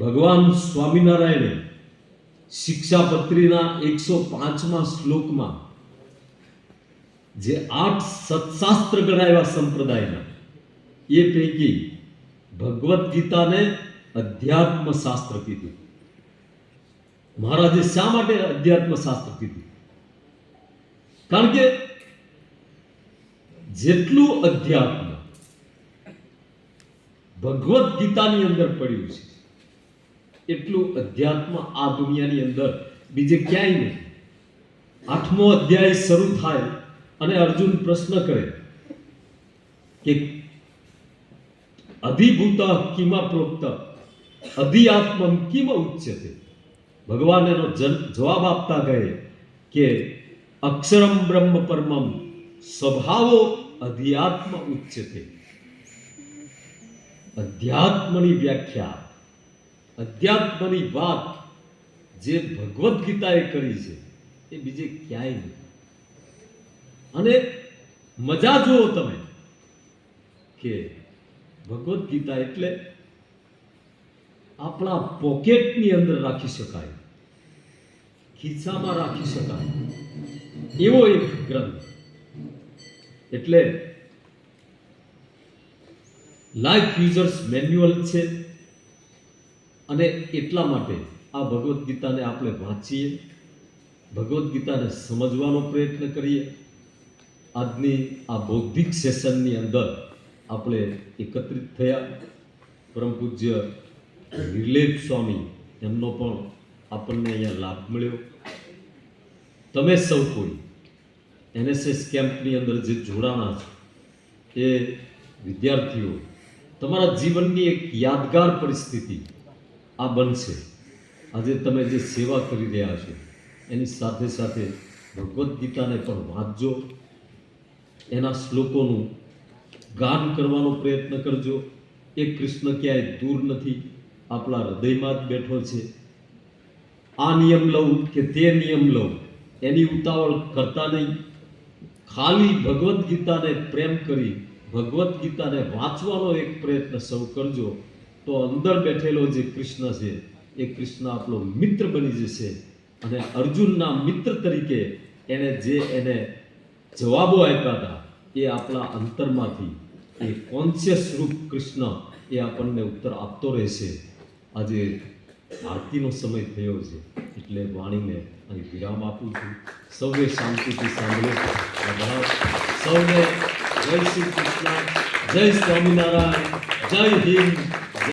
ભગવાન સ્વામિનારાયણે શિક્ષાપત્રીના એકસો પાંચમા શ્લોકમાં જે આઠ સત્શાસ્ત્ર ગણાવ્યા સંપ્રદાયના, એ પૈકી ભગવદ્ ગીતાને અધ્યાત્મ શાસ્ત્ર કીધું. મહારાજે શા માટે અધ્યાત્મ શાસ્ત્ર કીધું? કારણ કે જેટલું અધ્યાત્મ ભગવદ્ ગીતાની અંદર પડ્યું છે એટલું અધ્યાત્મ આ દુનિયાની અંદર? બીજે ક્યાંય નહીં. આઠમો અધ્યાય શરૂ થાય અને અર્જુન પ્રશ્ન કરે કે અધિભૂત કિમા પ્રોક્ત? અધિઆત્મમ કિમ ઉચ્યતે? ભગવાન એનો જવાબ આપતા ગયે કે અક્ષરમ બ્રહ્મ પરમમ સ્વભાવો અધ્યાત્મ ઉચ્યતે. અધ્યાત્મની વ્યાખ્યા અધ્યાત્મની વાત જે ભગવદ્ ગીતાએ કરી છે, એ બીજે ક્યાંય નહીં. અને મજા જુઓ તમે કે ભગવદ્ ગીતા એટલે આપણા પોકેટની અંદર રાખી શકાય, ખિસ્સામાં રાખી શકાય. એવો એક ગ્રંથ. એટલે લાઈફ યુઝર્સ મેન્યુઅલ છે. અને એટલા માટે આ ભગવદ્ ગીતાને આપણે વાંચીએ, ભગવદ્ ગીતાને સમજવાનો પ્રયત્ન કરીએ. આજની આ બૌદ્ધિક સેશનની અંદર આપણે એકત્રિત થયા. પરમ પૂજ્ય નિર્લેપ સ્વામી, એમનો પણ આપણને અહીંયા લાભ મળ્યો. તમે સૌ કોઈ એનએસએસ કેમ્પની અંદર જે જોડાણા છો, એ વિદ્યાર્થીઓ, તમારા જીવનની એક યાદગાર પરિસ્થિતિ આ બનશે. આજે તમે જે સેવા કરી રહ્યા છો, એની સાથે સાથે ભગવદ્ ગીતાને પણ વાંચજો. એના શ્લોકોનું ગાન કરવાનો પ્રયત્ન કરજો. એ કૃષ્ણ ક્યાંય દૂર નથી, આપણા હૃદયમાં જ બેઠો છે. આ નિયમ લઉં કે તે નિયમ લઉં, એની ઉતાવળ કરતા નહીં. ખાલી ભગવદ્ ગીતાને પ્રેમ કરી ભગવદ્ ગીતાને વાંચવાનો એક પ્રયત્ન સૌ કરજો. તો અંદર બેઠેલો જે કૃષ્ણ છે, એ કૃષ્ણ આપણો મિત્ર બની જશે અને અર્જુનના મિત્ર તરીકે એણે જે એને જવાબો આપ્યા હતા, એ આપણા અંતરમાંથી, એ કોન્શિયસ રૂપ કૃષ્ણ એ આપણને ઉત્તર આપતો રહેશે. આજે આરતીનો સમય થયો છે, એટલે વાણીને અહીં વિરામ આપું છું. સૌએ શાંતિથી સાંભળો. સૌને જય શ્રી કૃષ્ણ, જય સ્વામિનારાયણ, જય હિન્દ.